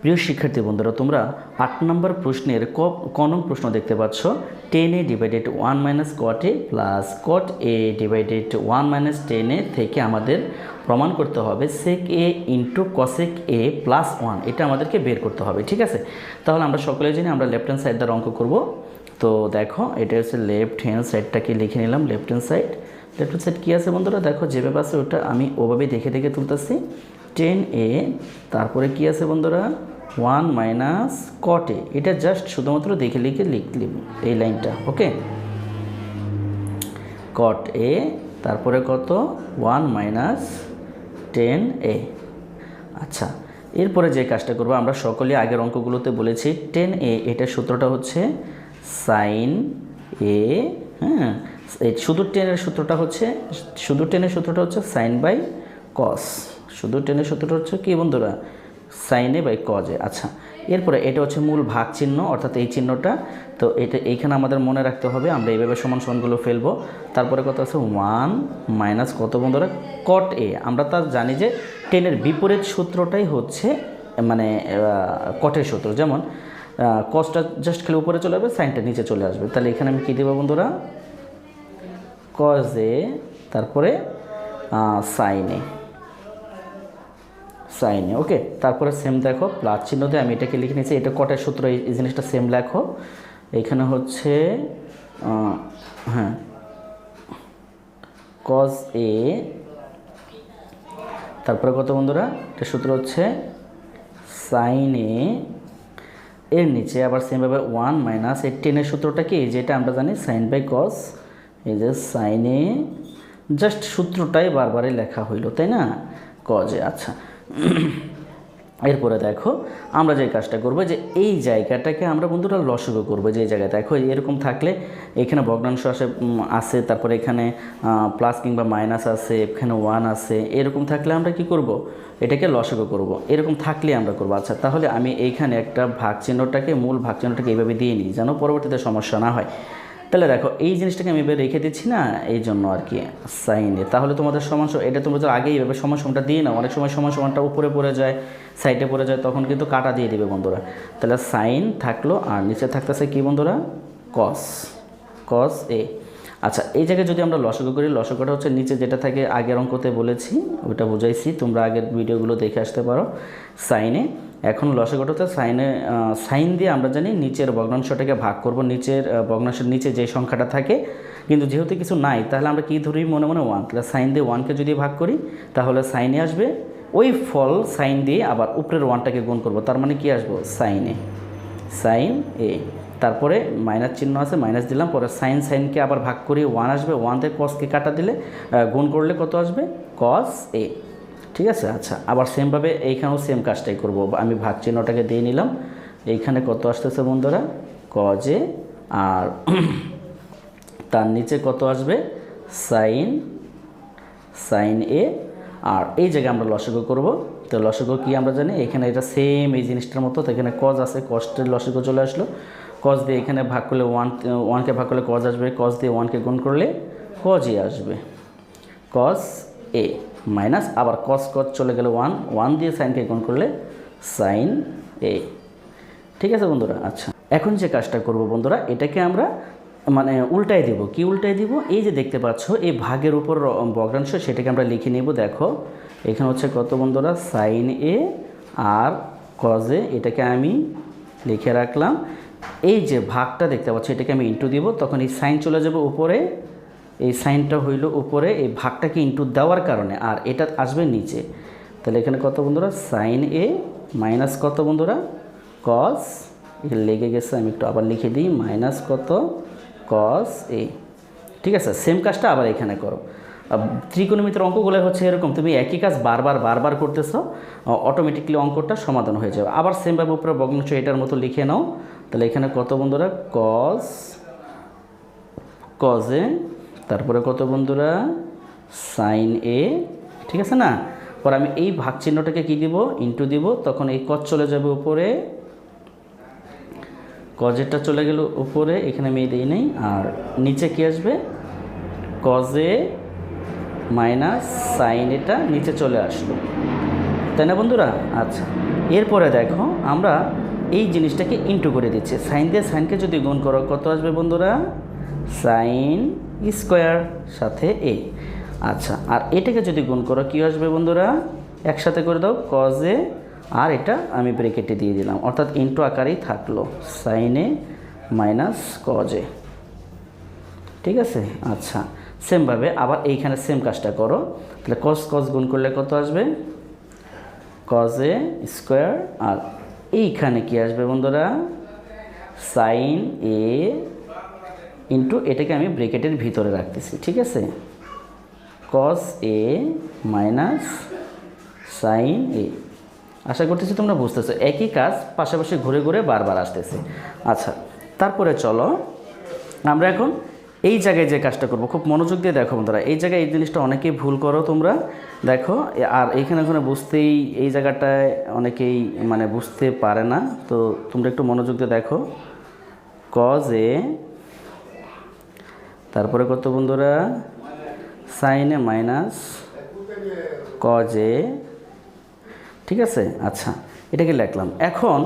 প্রিয় শিক্ষার্থী বন্ধুরা, তোমরা আট নম্বর প্রশ্নের ক ক নং প্রশ্ন দেখতে পাচ্ছ। Tan A divided one minus cot A plus cot A divided one minus tan A থেকে আমাদের প্রমাণ করতে হবে sec A into cosec A plus one এটা আমাদেরকে বের করতে হবে, ঠিক আছে? তাহলে আমরা সকলে জানি আমরা লেফট হ্যান্ড সাইড দ্বারা অঙ্ক করব। তো দেখো, এটা হচ্ছে লেফট হ্যান্ড সাইডটাকে লিখে নিলাম left hand side left hand side কী আছে বন্ধুরা? দেখো, যেভাবে আছে ওটা আমি ওভাবেই দেখে দেখে তুলতেছি। টেন এ, তারপরে কি আছে বন্ধুরা? ওয়ান মাইনাস কটে এটা জাস্ট শুধুমাত্র দেখে লিখে লিখলিম এই লাইনটা, ওকে? কট এ, তারপরে কত? One minus tan A. আচ্ছা এরপরে যে কাজটা করব, আমরা সকলে আগের অঙ্কগুলোতে বলেছি, টেন এ এটার সূত্রটা হচ্ছে সাইন এ হ্যাঁ? শুধু টেনের সূত্রটা হচ্ছে, শুধু টেনের সূত্রটা হচ্ছে সাইন বাই কস। শুধু টেনের সূত্রটা হচ্ছে কি বন্ধুরা? সাইনে বাই কজে আচ্ছা এরপরে এটা হচ্ছে মূল ভাগ চিহ্ন, অর্থাৎ এই চিহ্নটা। তো এটা, এইখানে আমাদের মনে রাখতে হবে, আমরা এইভাবে সমান সমানগুলো ফেলব। তারপরে কত আছে? ওয়ান মাইনাস কত বন্ধুরা? কট এ আমরা তার জানি যে টেনের বিপরীত সূত্রটাই হচ্ছে মানে কটের সূত্র। যেমন কসটা জাস্ট খেলে উপরে চলে আসবে, সাইনটা নিচে চলে আসবে। তাহলে এখানে আমি কী দেবো বন্ধুরা? কজে তারপরে সাইনে সাইনে। ওকে, তারপরে সেম দেখো, প্লাস চিহ্ন দিয়ে আমি এটাকে লিখে নিয়েছি। এটা কটার সূত্র? এই জিনিসটা সেম লেখো। এখানে হচ্ছে হ্যাঁ। কজ এ তারপরে কত বন্ধুরা? এটা সূত্র হচ্ছে সাইন এ এর নিচে আবার সেমভাবে ওয়ান মাইনাস এই টেনের সূত্রটা কি? যেটা আমরা জানি সাইন বাই কস এই যে সাইনে জাস্ট সূত্রটাই বারবারই লেখা হইল, তাই না? কজে আচ্ছা। এরপরে দেখো, আমরা যে কাজটা করব, যে এই জায়গাটাকে আমরা বন্ধুরা লসগো করব, যে জায়গায়। দেখো, এরকম থাকলে এখানে ভগ্নাংশ আসে আছে তারপরে এখানে প্লাস কিংবা মাইনাস আছে এখানে ওয়ান আছে এরকম থাকলে আমরা কি করব? এটাকে লসগো করব। এরকম থাকলে আমরা করব। আচ্ছা তাহলে আমি এইখানে একটা ভাগ চিহ্নটাকে মূল ভাগ চিহ্নটাকে এইভাবে দিয়ে নিই, যেন পরবর্তীতে সমস্যা না হয়। তাহলে দেখো, এই জিনিসটাকে আমি এবার রেখে দিচ্ছি না, এই জন্য আর কি সাইনে তাহলে তোমাদের সমান এটা তোমরা তো আগেই এভাবে সমান সমানটা দিয়ে নাও, অনেক সময় সমান সমানটা উপরে পড়ে যায় সাইডে পড়ে যায়, তখন কিন্তু কাটা দিয়ে দিবে বন্ধুরা। তাহলে সাইন থাকল, আর নিচে থাকতেছে কি বন্ধুরা? কস কস এ আচ্ছা এই জায়গায় যদি আমরা লসগো করি, লসগোটা হচ্ছে নিচে যেটা থাকে আগের অঙ্কতে বলেছি, ওটা বুঝাইছি, তোমরা আগের ভিডিওগুলো দেখে আসতে পারো সাইনে এখন লসগোটাতে সাইনে সাইন দিয়ে আমরা জানি নিচের ভগ্নাংশটাকে ভাগ করব, নিচের ভগ্নাংশের নিচে যে সংখ্যাটা থাকে। কিন্তু যেহেতু কিছু নাই, তাহলে আমরা কী ধরি মনে মনে ওয়ান তাহলে সাইন দিয়ে ওয়ানকে যদি ভাগ করি, তাহলে সাইনে আসবে ওই ফল সাইন দিয়ে আবার উপরের ওয়ানটাকে গুণ করব। তার মানে কি আসব? সাইনে সাইন এ। তারপরে মাইনাস চিহ্ন আছে মাইনাস দিলাম, পরে সাইন সাইনকে আবার ভাগ করি ওয়ান আসবে ওয়ান থেকে কসকে কাটা দিলে গুণ করলে কত আসবে? কস এ। ঠিক আছে? আচ্ছা আবার সেমভাবে এইখানেও সেম কাজটাই করব। আমি ভাগ চিহ্নটাকে দিয়ে নিলাম। এইখানে কত আসতেছে বন্ধুরা? কজে আর তার নিচে কত আসবে? সাইন সাইন এ আর এই জায়গায় আমরা লসগো করব। তো লসগো কি আমরা জানি? এখানে এটা সেম এই জিনিসটার মতো। তো এখানে কজ আছে কস্টের লসগো চলে আসলো। কজ দিয়ে এখানে ভাগ করলে ওয়ান ওয়ানকে ভাগ করলে কজ আসবে। কজ দিয়ে ওয়ানকে গুণ করলে কজই আসবে। কজ এ মাইনাস আবার কস কজ চলে গেলে ওয়ান ওয়ান দিয়ে সাইনকে গুণ করলে সাইন এ ঠিক আছে বন্ধুরা? আচ্ছা এখন যে কাজটা করব বন্ধুরা, এটাকে আমরা মানে উল্টাই দিব। কি উল্টাই দিব? এই যে দেখতে পাচ্ছ, এই ভাগের উপর ভগ্নাংশ সেটাকে আমরা লিখে নেব, দেখো। এখানে হচ্ছে কত বন্ধুরা? সাইন এ আর কজে এটাকে আমি লিখে রাখলাম। এই যে ভাগটা দেখতে পাচ্ছ, এটাকে আমি ইন্টু দিব, তখন এই সাইন চলে যাবে উপরে। এই সাইনটা হইল উপরে, এই ভাগটাকে ইন্টু দেওয়ার কারণে, আর এটা আসবে নিচে। তাহলে এখানে কত বন্ধুরা? সাইন এ মাইনাস কত বন্ধুরা? কস এখানে লেগে গেছে, আমি একটু আবার লিখে দিই মাইনাস কত? কস এ ঠিক আছে সেম কাজটা আবার এখানে করো। ত্রিকোণমিতির অঙ্কগুলো হচ্ছে এরকম, তুমি একই কাজ বারবার বারবার করতেছো অটোমেটিকলি অঙ্কটা সমাধান হয়ে যাবে। আবার সেমভাবে উপরে ভগ্নাংশ এটার মতো লিখে নাও। তাহলে এখানে কত বন্ধুরা? কস কজে তারপরে কত বন্ধুরা? সাইন এ ঠিক আছে না? পর আমি এই ভাগ চিহ্নটাকে কী দিব? ইন্টু দিব। তখন এই কজ চলে যাবে উপরে। কজেরটা চলে গেল উপরে, এখানে আমি দিই নেই। আর নিচে কি আসবে? কজে মাইনাস সাইন এটা নিচে চলে আসলো। তাই না বন্ধুরা? আচ্ছা এরপরে দেখো, আমরা এই জিনিসটাকে ইন্টু করে দিচ্ছি। সাইন দিয়ে সাইনকে যদি গুণ করো, কত আসবে বন্ধুরা? সাইন স্কোয়ার সাথে এ আচ্ছা আর এটাকে যদি গুণ করো, কী আসবে বন্ধুরা? একসাথে করে দাও কজে আর এটা আমি ব্রেকেটে দিয়ে দিলাম। অর্থাৎ ইন্টু আকারেই থাকল সাইনে মাইনাস কজে ঠিক আছে? আচ্ছা সেমভাবে আবার এইখানে সেম কাজটা করো। তাহলে কস কস গুণ করলে কত আসবে? কজে স্কোয়ার আর এইখানে কি আসবে বন্ধুরা? সাইন এ ইন্টু এটাকে আমি ব্রেকেটের ভিতরে রাখতেছি, ঠিক আছে? কস এ মাইনাস সাইন এ আশা করতেছি তোমরা বুঝতেছো, একই কাজ পাশাপাশি ঘুরে ঘুরে বারবার আসতেছে। আচ্ছা তারপরে চলো, আমরা এখন এই জায়গায় যে কাজটা করব, খুব মনোযোগ দিয়ে দেখো বন্ধুরা, এই জায়গায় এই জিনিসটা অনেকেই ভুল করো তোমরা। দেখো, আর এইখানে ওখানে বুঝতেই, এই জায়গাটায় অনেকেই মানে বুঝতে পারে না, তো তোমরা একটু মনোযোগ দিয়ে দেখো। কজ এ তারপরে কত বন্ধুরা? সাইনে মাইনাস কজে ঠিক আছে? আচ্ছা এটাকে লিখলাম। এখন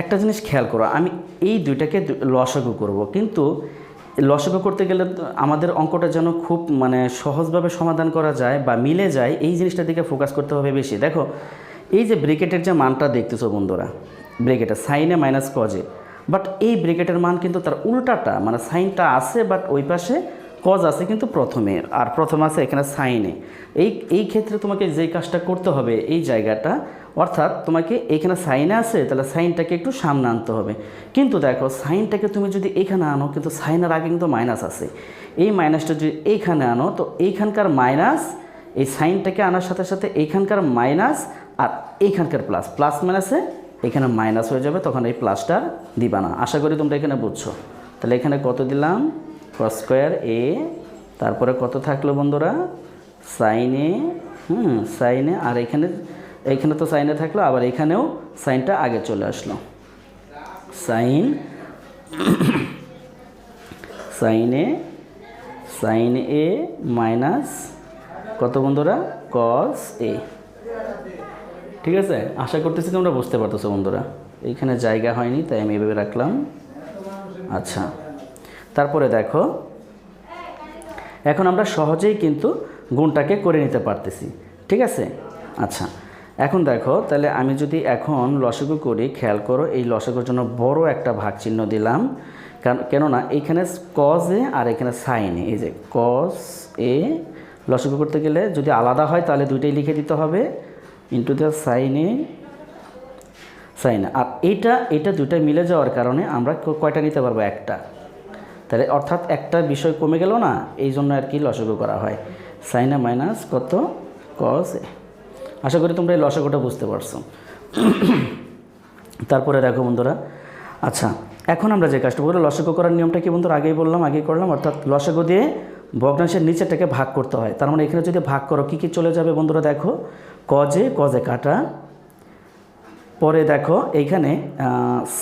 একটা জিনিস খেয়াল করো, আমি এই দুইটাকে লসাগু করব, কিন্তু লসাগু করতে গেলে আমাদের অঙ্কটা যেন খুব মানে সহজভাবে সমাধান করা যায় বা মিলে যায়, এই জিনিসটার দিকে ফোকাস করতে হবে বেশি। দেখো, এই যে ব্রেকেটের যে মানটা দেখতেছো বন্ধুরা ব্রেকেটের সাইনে মাইনাস কজে বাট এই ব্রেকেটের মান কিন্তু তার উল্টাটা মানে সাইনটা আছে বাট ওই পাশে কজ আছে কিন্তু প্রথমে আর প্রথম আছে এখানে সাইনে। এই এই ক্ষেত্রে তোমাকে যেই কাজটা করতে হবে, এই জায়গাটা, অর্থাৎ তোমাকে এখানে সাইনে আছে, তাহলে সাইনটাকে একটু সামনে আনতে হবে। কিন্তু দেখো, সাইনটাকে তুমি যদি এখানে আনো, কিন্তু সাইনের আগে কিন্তু মাইনাস আছে। এই মাইনাসটা যদি এইখানে আনো, তো এইখানকার মাইনাস, এই সাইনটাকে আনার সাথে সাথে এইখানকার মাইনাস আর এইখানকার প্লাস। প্লাস মাইনাসে এখানে মাইনাস হয়ে যাবে, তখন এই প্লাসটা দিবা না। আশা করি তোমরা এখানে বুঝছ। তাহলে এখানে কত দিলাম? কস স্কোয়ার এ তারপরে কত থাকল বন্ধুরা? সাইনে হুম সাইনে আর এখানে এখানে তো সাইনে থাকল, আবার এখানেও সাইনটা আগে চলে আসলো। সাইন সাইনে সাইন এ মাইনাস কত বন্ধুরা? কস এ ঠিক আছে? আশা করতেছি তোমরা বুঝতে পারতেছো বন্ধুরা। এইখানে জায়গা হয়নি, তাই আমি এভাবে রাখলাম। আচ্ছা। তারপরে দেখো। এখন আমরা সহজেই কিন্তু গুণটাকে করে নিতে পারতেছি। ঠিক আছে? আচ্ছা। এখন দেখো, তাহলে আমি যদি এখন লসগু করি, খেয়াল করো, এই লসগুর জন্য বড় একটা ভাগ চিহ্ন দিলাম। কারণ কেননা এইখানে কজ এ আর এখানে সাইন এ। এই যে কজ এ লসগু করতে গেলে যদি আলাদা হয়, তাহলে দুইটাই লিখে দিতে হবে। Into the sine A sine আর এইটা এটা দুইটা মিলে যাওয়ার কারণে আমরা কয়টা নিতে পারব? একটা। তাহলে অর্থাৎ একটা বিষয় কমে গেল না, এই জন্য আর কি লসগু করা হয়। সাইনা মাইনাস কত? কস এ। আশা করি তোমরা এই লসগুটা বুঝতে পারছ। তারপরে দেখো বন্ধুরা। আচ্ছা এখন আমরা যে কাজটা বলব লসগু করার নিয়মটা কি বন্ধুরা? আগেই বললাম, আগেই করলাম। অর্থাৎ লসগু দিয়ে ভগ্নাংশের নিচেরটাকে ভাগ করতে হয়। তার মানে এখানে যদি ভাগ করো, কী কী চলে যাবে বন্ধুরা দেখো? কজে কজে কাটা। পরে দেখো এইখানে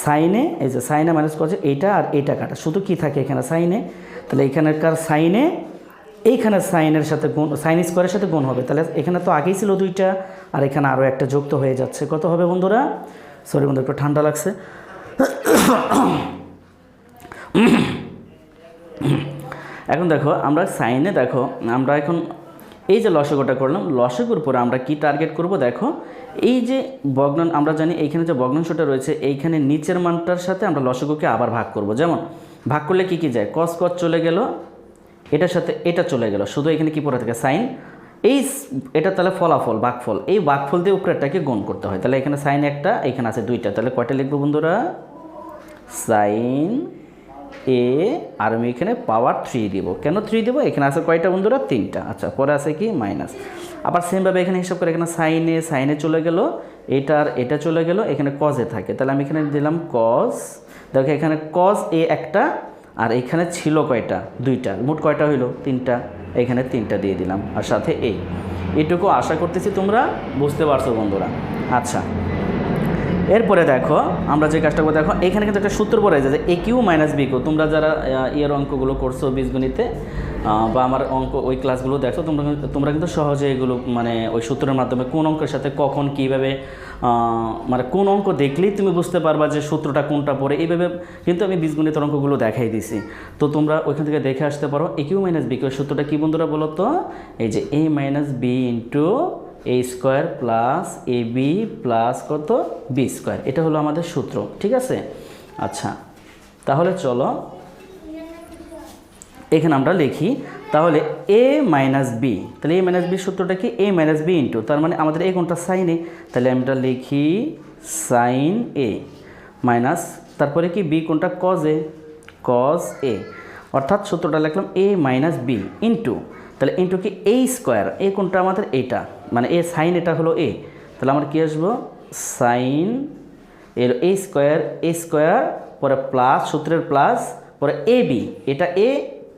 সাইনে, এই যে সাইনে মাইনাস কজে, এইটা আর এইটা কাটা। শুধু কি থাকে এখানে সাইনে? তাহলে এখানকার সাইনে এইখানে সাইনের সাথে গুণ, সাইন স্কোয়ারের সাথে গুণ হবে। তাহলে এখানে তো আগেই ছিল দুইটা, আর এখানে আরও একটা যুক্ত হয়ে যাচ্ছে। কত হবে বন্ধুরা? সরি বন্ধু একটু ঠান্ডা লাগছে। এখন দেখো, আমরা সাইনে দেখো, আমরা এখন এই যে লসগোটা করলাম, লসগুর পরে আমরা কি টার্গেট করব দেখো, এই যে বগ্নান, আমরা জানি এইখানে যে ভগ্নাংশটা রয়েছে, এইখানে নিচের মানটার সাথে আমরা লসগুকে আবার ভাগ করব। যেমন, ভাগ করলে কি কি যায়? কস কস চলে গেল, এটার সাথে এটা চলে গেল, শুধু এখানে কি পড়ে থাকে? সাইন এই এটা তাহলে ফলাফল বাঘফল এই বাঘফল দিয়ে উপরেরটাকে গুণ করতে হয়। তাহলে এখানে সাইন একটা, এখানে আছে দুইটা, তাহলে কয়টা লিখব বন্ধুরা? সাইন এ আর আমি এখানে পাওয়ার থ্রি দিব। কেন থ্রি দিব? এখানে আছে কয়টা বন্ধুরা? তিনটা। আচ্ছা পরে আছে কি? মাইনাস আবার সেমভাবে এখানে হিসাব করে এখানে সাইনে সাইনে চলে গেল। এটার, এটা চলে গেল, এখানে কজে থাকে। তাহলে আমি এখানে দিলাম কজ দেখো এখানে কজ এ একটা, আর এখানে ছিল কয়টা? দুইটা। মোট কয়টা হইল? তিনটা। এখানে তিনটা দিয়ে দিলাম। আর সাথে এই এটুকু আশা করতেছি তোমরা বুঝতে পারছ বন্ধুরা। আচ্ছা। এরপরে দেখো, আমরা যে কাজটা করব, দেখো, এখানে কিন্তু একটা সূত্র পড়ে যায় যে A cube minus B cube তোমরা যারা ইয়ের অঙ্কগুলো করছ বীজগণিতে বা আমার অঙ্ক, ওই ক্লাসগুলো দেখো তোমরা তোমরা কিন্তু সহজে এগুলো মানে ওই সূত্রের মাধ্যমে কোন অঙ্কের সাথে কখন কীভাবে মানে কোন অঙ্ক দেখলেই তুমি বুঝতে পারবা যে সূত্রটা কোনটা পড়ে। এইভাবে কিন্তু আমি বীজগণিতের অঙ্কগুলো দেখাই দিছি। তো তোমরা ওইখান থেকে দেখে আসতে পারো A cube minus B cube সূত্রটা কী বন্ধুরা বলো তো এই যে A minus B into A square plus A B plus কত? বি স্কোয়ার এটা হলো আমাদের সূত্র, ঠিক আছে? আচ্ছা তাহলে চলো এখানে আমরা লিখি, তাহলে এ মাইনাস বি তাহলে এ মাইনাস বি সূত্রটা কি? এ মাইনাস বি ইন্টু তার মানে আমাদের এই কোনটা সাইন এ তাহলে আমরা লিখি সাইন এ মাইনাস তারপরে কি বি কোনটা? কজ এ কজ এ অর্থাৎ সূত্রটা লিখলাম এ মাইনাস বি ইন্টু তাহলে ইন্টু কি এই স্কোয়ার এ কোনটা আমাদের? এইটা মানে এ সাইন এটা হলো এ তাহলে আমার কী আসব? সাইন এর এ স্কোয়ার এ স্কোয়ার পরে প্লাস সূত্রের প্লাস পরে এ বি এটা এ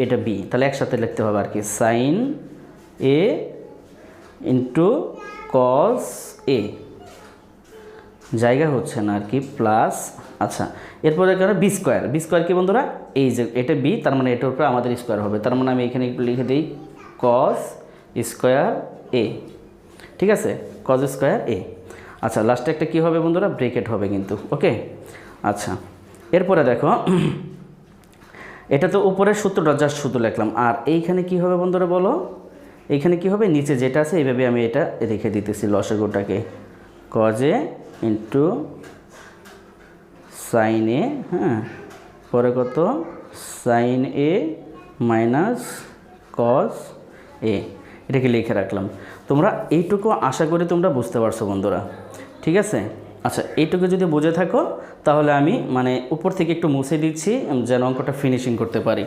এটা বি তাহলে একসাথে লিখতে হবে আর কি। সাইন এ ইন্টু কস এ জায়গা হচ্ছে না আর কি প্লাস আচ্ছা। এরপরে কেন বি স্কোয়ার বি স্কোয়ার কি বন্ধুরা? এই যে, এটা বি তার মানে এটার উপরে আমাদের স্কোয়ার হবে। তার মানে আমি এখানে একটু লিখে দিই। কস স্কোয়ার এ ঠিক আছে? কজ স্কোয়ার এ আচ্ছা লাস্টে একটা কী হবে বন্ধুরা? ব্রেকেট হবে কিন্তু ওকে আচ্ছা এরপরে দেখো, এটা তো উপরের সূত্রটা জাস্ট শুধু লিখলাম। আর এইখানে কি হবে বন্ধুরা বলো? এইখানে কি হবে? নিচে যেটা আছে, এইভাবে আমি এটা রেখে দিতেছি লসগোটাকে কজে ইন্টু সাইন এ হ্যাঁ? পরে কত? সাইন এ মাইনাস কস এ, এটাকে লিখে রাখলাম। তোমরা এইটুকু আশা করি তোমরা বুঝতে পারছ, বন্ধুরা। ঠিক আছে? আচ্ছা এইটুকু যদি বুঝে থাকো, তাহলে আমি মানে উপর থেকে একটু মুছে দিচ্ছি যেন অঙ্কটা ফিনিশিং করতে পারি।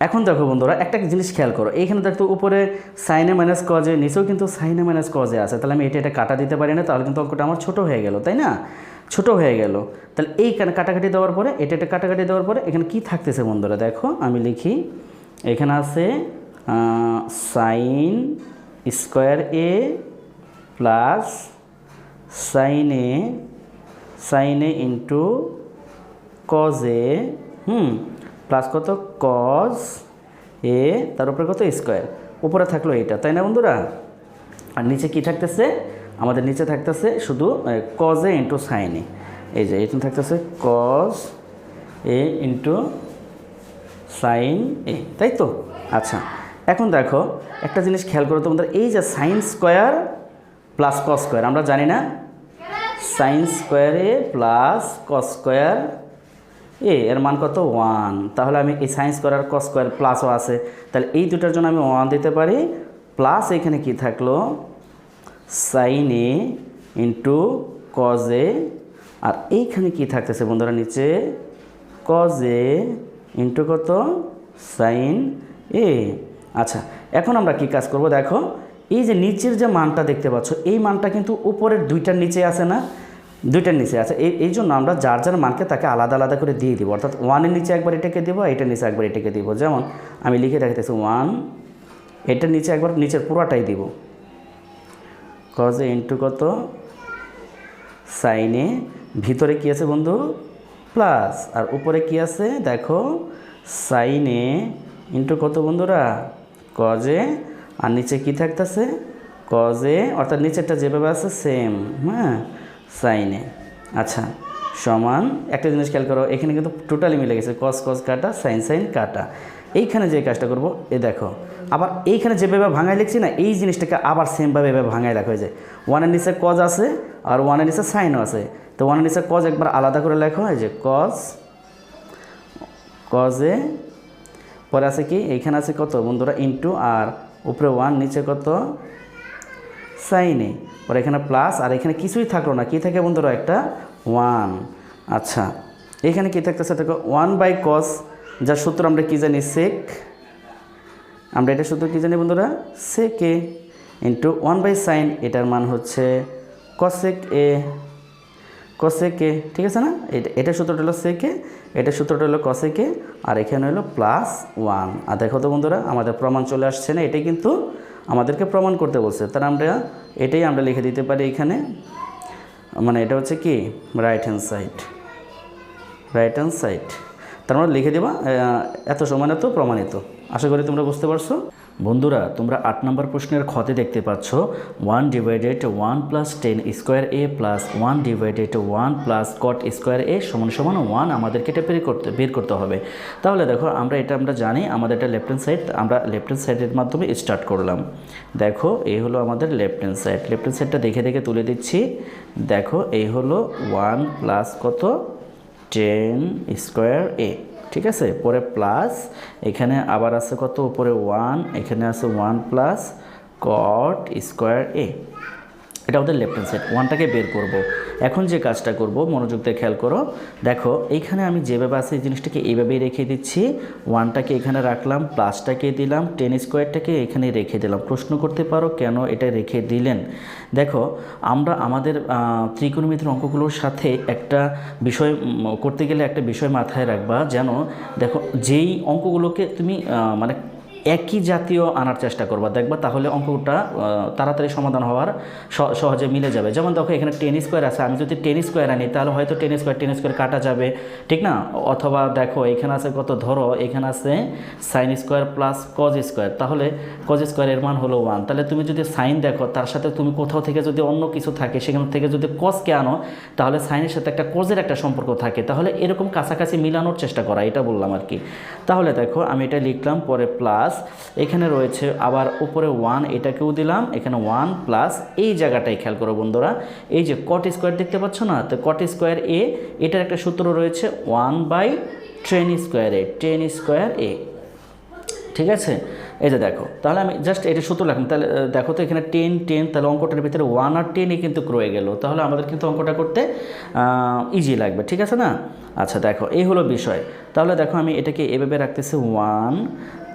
এখন দেখো, বন্ধুরা, একটা জিনিস খেয়াল করো। এইখানে দেখো, উপরে সাইনে মাইনাস কজে নিচেও কিন্তু সাইনে মাইনাস কজে আছে। তাহলে আমি এটা এটা কাটা দিতে পারি না, তাহলে কিন্তু অঙ্কটা আমার ছোট হয়ে গেল, তাই না? ছোট হয়ে গেল। তাহলে এইখানে কাটাকাটি দেওয়ার পরে, এটা এটা কাটাকাটি দেওয়ার পরে, এখানে কি থাকতেছে, বন্ধুরা? দেখো, আমি লিখি, এখানে আছে সাইন স্কোয়ার এ প্লাস সাইনে সাইনে ইন্টু কজে হুম, প্লাস কত? কজ এ, তার উপরে কত? স্কোয়ার। উপরে থাকল এইটা তাই না বন্ধুরা? আর নিচে কি থাকতেছে? আমাদের নিচে থাকতেছে শুধু কজে ইন্টু সাইনে এই যে, এখানে থাকতেছে cos A into sine A, তাই তো? আচ্ছা এখন দেখো, একটা জিনিস খেয়াল করো তোমাদের, এই যে sine square plus cos square আমরা জানি না? Sine square plus cos square A, এর মান কত? ওয়ান তাহলে আমি এই সাইন স্কোয়ার আর কস স্কোয়ার প্লাসও আছে। তাহলে এই দুটার জন্য আমি ওয়ান দিতে পারি। প্লাস এখানে কি থাকল? Sine A into cos A. আর এইখানে কি থাকতেছে বন্ধুরা নিচে? কজ এ ইন্টু কত? Sine A. আচ্ছা এখন আমরা কি কাজ করব? দেখো, এই যে নিচের যে মানটা দেখতে পাচ্ছ, এই মানটা কিন্তু উপরের দুইটার নিচে আছে না? দুইটার নিচে আছে। এই এই জন্য আমরা যার যার মানকে তাকে আলাদা আলাদা করে দিয়ে দিব। অর্থাৎ ওয়ানের নিচে একবার এটাকে দেবো এটার নিচে একবার এটাকে দিব। যেমন, আমি লিখে দেখাতেছি ওয়ান, এটার নিচে একবার নিচের পুরাটাই দিব। কজে ইন্টু কত? সাইনে ভিতরে কি আছে বন্ধু? প্লাস আর উপরে কি আছে? দেখো সাইনে ইন্টু কত বন্ধুরা? কজে, আর নিচে কি থাকতেছে? কজে, অর্থাৎ নিচেরটা যেভাবে আছে সেম হ্যাঁ? সাইনে আচ্ছা সমান, একটা জিনিস খেয়াল করো, এখানে কিন্তু টোটালি মিলে গেছে কস কস কাটা সাইন সাইন কাটা। এইখানে যে কাজটা করব, এ দেখো, আবার এইখানে যেভাবে ভাঙায় লিখছি না, এই জিনিসটাকে আবার সেমভাবে এভাবে ভাঙায় লেখা হয়ে যায় ওয়ানের নিচে কজ আছে, আর ওয়ানের নিচে সাইনও আছে। তো ওয়ানের নিচে কজ একবার আলাদা করে লেখা হয় যে কজ কজে পরে আছে কি? এইখানে আছে কত? বন্ধুরা ইন্টু আর উপরে ওয়ান নিচে কত? সাইনে পরে এখানে প্লাস আর এখানে কিছুই থাকল না। কি থাকে বন্ধুরা একটা? ওয়ান আচ্ছা এখানে কি থাকতেছে? দেখো ওয়ান বাই কস যার সূত্র আমরা কী জানি? সেক আমরা এটা সূত্র কী জানি বন্ধুরা? Sec into one by sine এটার মান হচ্ছে কসেক এ কসেকে ঠিক আছে না? এটা এটা সূত্রটা হলো সেকে এটা সূত্রটা হলো কসেকে আর এখানে হলো প্লাস ওয়ান আর দেখো তো বন্ধুরা, আমাদের প্রমাণ চলে আসছে না, এটাই কিন্তু আমাদেরকে প্রমাণ করতে বলছে। তার আমরা, এটাই আমরা লিখে দিতে পারি এখানে। মানে এটা হচ্ছে কি? Right hand side right hand side তার মানে লিখে দেবা এত সমান এত প্রমাণিত। আশা করি তোমরা বুঝতে পারছ। বন্ধুরা, তোমরা আট নম্বর প্রশ্নের ক্ষতে দেখতে পাচ্ছ। One divided one plus tan square A plus one divided one plus cot square A সমান সমান ওয়ান আমাদেরকে এটা বের করতে বের করতে হবে। তাহলে দেখো, আমরা এটা আমরা জানি, আমাদের এটা লেফট হ্যান্ড সাইড আমরা লেফট হ্যান্ড সাইডের মাধ্যমে স্টার্ট করলাম। দেখো এই হলো আমাদের left hand side left hand সাইডটা দেখে দেখে তুলে দিচ্ছি। দেখো এই হলো ওয়ান প্লাস কত? টেন স্কোয়ার এ ঠিক আছে? পরে প্লাস এখানে আবার আছে কত? উপরে ওয়ান এখানে আছে one plus cot square A এটা ওদের লেফট হ্যান্ড সাইড ওয়ানটাকে বের করব। এখন যে কাজটা করব, মনোযোগ দিয়ে খেয়াল করো। দেখো, এইখানে আমি যেভাবে আছে এই জিনিসটাকে এইভাবেই রেখে দিচ্ছি। ওয়ানটাকে এখানে রাখলাম প্লাসটাকে দিলাম টেন স্কোয়ারটাকে এখানে রেখে দিলাম। প্রশ্ন করতে পারো কেন এটা রেখে দিলেন? দেখো, আমরা আমাদের ত্রিকোণমিতির অঙ্কগুলোর সাথে একটা বিষয় করতে গেলে একটা বিষয় মাথায় রাখবা। যেন, দেখো, যেই অঙ্কগুলোকে তুমি মানে একই জাতীয় আনার চেষ্টা করবা। দেখবা তাহলে অঙ্কটা তাড়াতাড়ি সমাধান হওয়ার সহজে মিলে যাবে। যেমন দেখো, এখানে টেন স্কোয়ার আছে। আমি যদি টেন স্কোয়ার আনি, তাহলে হয়তো টেন স্কোয়ার টেন স্কোয়ার কাটা যাবে। ঠিক না? অথবা দেখো, এখানে আছে কত? ধরো, এখানে আছে sine square plus cos square. তাহলে কজ স্কোয়ারের মান হলো ওয়ান তাহলে তুমি যদি সাইন দেখো, তার সাথে তুমি কোথাও থেকে যদি অন্য কিছু থাকে, সেখান থেকে যদি কজকে আনো, তাহলে সাইনের সাথে একটা কজের একটা সম্পর্ক থাকে। তাহলে এরকম কাছাকাছি মিলানোর চেষ্টা করা, এটা বললাম আর কি। তাহলে দেখো, আমি এটা লিখলাম, পরে প্লাস এখানে রয়েছে আবার উপরে ওয়ান এটাকেও দিলাম। এখানে ওয়ান প্লাস এই জায়গাটাই খেয়াল করো বন্ধুরা। এই যে কট স্কোয়ার দেখতে পাচ্ছ না? তো কট স্কোয়ার এ এটার একটা সূত্র রয়েছে one by tan square A tan square A ঠিক আছে? এই যে দেখো, তাহলে আমি জাস্ট এটা সূত্র লাগলাম তাহলে দেখো তো এখানে টেন টেন তাহলে অঙ্কটার ভিতরে ওয়ান আর টেনই কিন্তু রয়ে গেল। তাহলে আমাদের কিন্তু অঙ্কটা করতে ইজি লাগবে, ঠিক আছে না? আচ্ছা দেখো, এই হলো বিষয়। তাহলে দেখো আমি এটাকে এভাবে রাখতেছি ওয়ান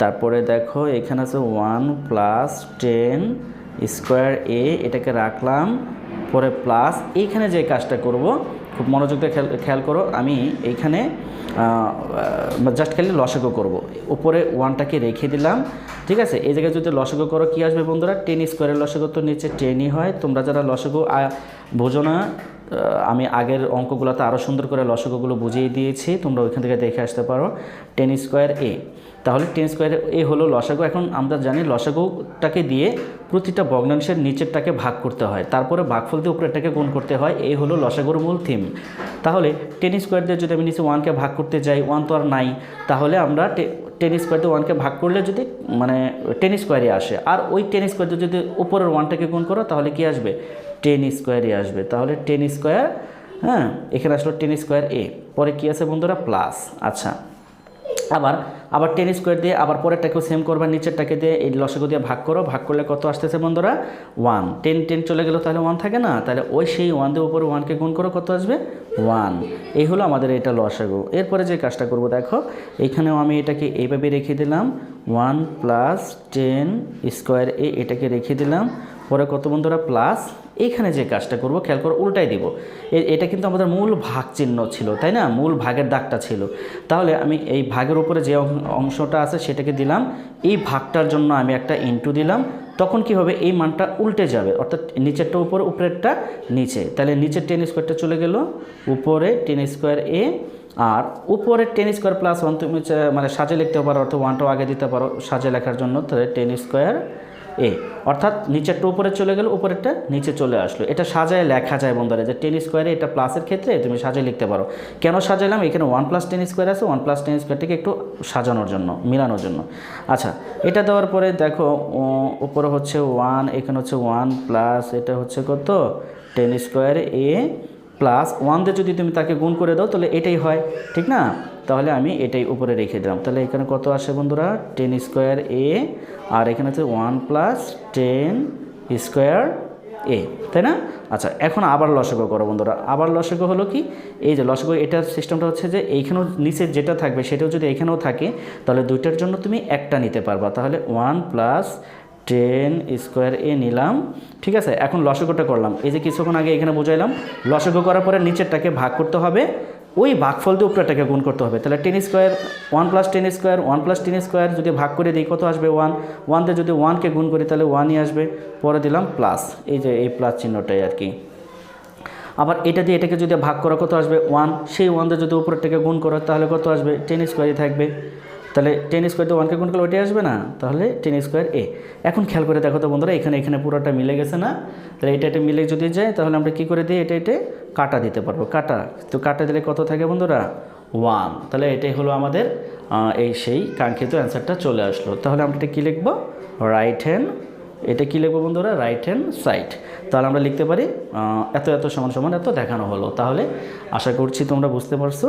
তারপরে দেখো এখানে আছে one plus tan square A এটাকে রাখলাম, পরে প্লাস এইখানে যে কাজটা করব খুব মনোযোগ দিয়ে খেয়াল করো, আমি এইখানে জাস্ট খালি লসগো করব। উপরে ওয়ানটাকে রেখে দিলাম, ঠিক আছে? এই জায়গায় যদি লসগো করো, কী আসবে বন্ধুরা? টেন স্কোয়ারের লসগো তো নিচে টেনই হয়, তোমরা যারা লসগো বোঝো না আমি আগের অঙ্কগুলোতে আরও সুন্দর করে লসগোগুলো বুঝিয়ে দিয়েছি, তোমরা ওইখান থেকে দেখে আসতে পারো। টেন স্কোয়ার এ তাহলে টেন স্কোয়ার এ হলো লসাগু। এখন আমরা জানি লসাগুটাকে দিয়ে প্রতিটা ভগ্নাংশের নিচেরটাকে ভাগ করতে হয়। তারপরে ভাগফল দিয়ে উপরেরটাকে গুণ করতে হয়। এই হলো লসাগুর মূল থিম তাহলে টেন স্কোয়ার দিয়ে যদি আমি নিচে ওয়ানকে ভাগ করতে যাই ওয়ান তো আর নাই, তাহলে আমরা টেন স্কোয়ার দিয়ে ওয়ানকে ভাগ করলে যদি মানে টেন স্কোয়ারই আসে। আর ওই টেন স্কোয়ার দিয়ে যদি উপরের ওয়ানটাকে গুণ করো, তাহলে কি আসবে? টেন স্কোয়ারই আসবে। তাহলে টেন স্কোয়ার হ্যাঁ এখানে আসলো টেন স্কোয়ার এ পরে কি আছে বন্ধুরা? প্লাস আচ্ছা। আবার আবার টেন স্কোয়ার দিয়ে আবার পরেরটাকেও সেম করবা, নিচেরটাকে দিয়ে এই লসাগু দিয়ে ভাগ করো, ভাগ করলে কত আসতেছে বন্ধুরা? ওয়ান টেন টেন চলে গেলো, তাহলে ওয়ান থাকে না? তাহলে ওই সেই ওয়ান দিয়ে উপরে ওয়ানকে গুণ করো, কত আসবে? ওয়ান এই হলো আমাদের এটা লসাগু। এরপরে যে কাজটা করব, দেখো এইখানেও আমি এটাকে এইভাবে রেখে দিলাম। ওয়ান প্লাস টেন স্কোয়ার এ এটাকে রেখে দিলাম। পরে কত বন্ধুরা? প্লাস এইখানে যে কাজটা করব, খেয়াল করে উল্টাই দিব। এটা কিন্তু আমাদের মূল ভাগ চিহ্ন ছিল, তাই না? মূল ভাগের দাগটা ছিল। তাহলে আমি এই ভাগের উপরে যে অংশটা আছে সেটাকে দিলাম। এই ভাগটার জন্য আমি একটা ইনটু দিলাম। তখন কি হবে? এই মানটা উল্টে যাবে। অর্থাৎ নিচেরটা উপরে, উপরেরটা নিচে। তাহলে নিচের টেন স্কোয়ারটা চলে গেল। উপরে টেন স্কোয়ার এ আর উপরে টেন স্কোয়ার প্লাস ওয়ান তুমি মানে সাজে লিখতে পারো, অর্থাৎ ওয়ানটাও আগে দিতে পারো সাজে লেখার জন্য। তাহলে টেন স্কোয়ার এ অর্থাৎ নিচেরটা উপরে চলে গেল, উপরেরটা নিচে চলে আসলো। এটা সাজায় লেখা যায় বন্ধুরা, যে টেন স্কোয়ারে এটা প্লাসের ক্ষেত্রে তুমি সাজায় লিখতে পারো। কেন সাজাইলাম? এখানে ওয়ান প্লাস টেন স্কোয়ার আছে ওয়ান প্লাস টেন স্কোয়ারটাকে একটু সাজানোর জন্য, মিলানোর জন্য। আচ্ছা এটা দেওয়ার পরে দেখো উপরে হচ্ছে ওয়ান এখানে হচ্ছে ওয়ান প্লাস এটা হচ্ছে কত? টেন স্কোয়ার এ প্লাস ওয়ান দিয়ে যদি তুমি তাকে গুণ করে দাও, তাহলে এটাই হয়, ঠিক না? তাহলে আমি এটাই উপরে রেখে দিলাম। তাহলে এখানে কত আসে বন্ধুরা? টেন স্কোয়ার এ আর এখানে হচ্ছে ওয়ান প্লাস টেন স্কোয়ার এ তাই না? আচ্ছা এখন আবার লসগো করো বন্ধুরা। আবার লসগো হলো কি? এই যে লসগো এটার সিস্টেমটা হচ্ছে যে এইখানেও নিচে যেটা থাকবে, সেটাও যদি এখানেও থাকে, তাহলে দুইটার জন্য তুমি একটা নিতে পারবা। তাহলে ওয়ান প্লাস টেন স্কোয়ার এ নিলাম। ঠিক আছে, এখন লসগোটা করলাম। এই যে কিছুক্ষণ আগে এখানে বুঝাইলাম, লসগো করার পরে নিচেরটাকে ভাগ করতে হবে। ওই ভাগফল দিয়ে উপরেটাকে গুণ করতে হবে। তাহলে ten square, one plus ten square, one plus ten square যদি ভাগ করে দিই, কত আসবে ওয়ান? ওয়ান দিয়ে যদি ওয়ানকে গুণ করি, তাহলে ওয়ানই আসবে। পরে দিলাম প্লাস। এই যে এই প্লাস চিহ্নটাই আর কি। আবার এটা দিয়ে এটাকে যদি ভাগ করা কত আসবে? ওয়ান। সেই ওয়ান দিয়ে যদি উপরের থেকে গুণ করো, তাহলে কত আসবে? টেন স্কোয়ারই থাকবে। তাহলে টেন স্কোয়ার দিয়ে ওয়ানকে গুণ করলে ওইটাই আসবে না? তাহলে টেন স্কোয়ার এ এখন খেয়াল করে দেখো তো বন্ধুরা, এখানে এখানে পুরোটা মিলে গেছে না? তাহলে এটা এটা মিলে যদি যায়, তাহলে আমরা কী করে দিই এটা এটা কাটা দিতে পারব, কাটা। তো কাটা দিলে কত থাকে বন্ধুরা? ওয়ান তাহলে এটাই হলো আমাদের এই সেই কাঙ্ক্ষিত অ্যান্সারটা চলে আসলো। তাহলে আমরা এটা কী লিখব? রাইট হ্যান্ড এটা কী লিখব বন্ধুরা? রাইট হ্যান্ড সাইড তাহলে আমরা লিখতে পারি এত এত সমান সমান এত দেখানো হলো। তাহলে আশা করছি তোমরা বুঝতে পারছ।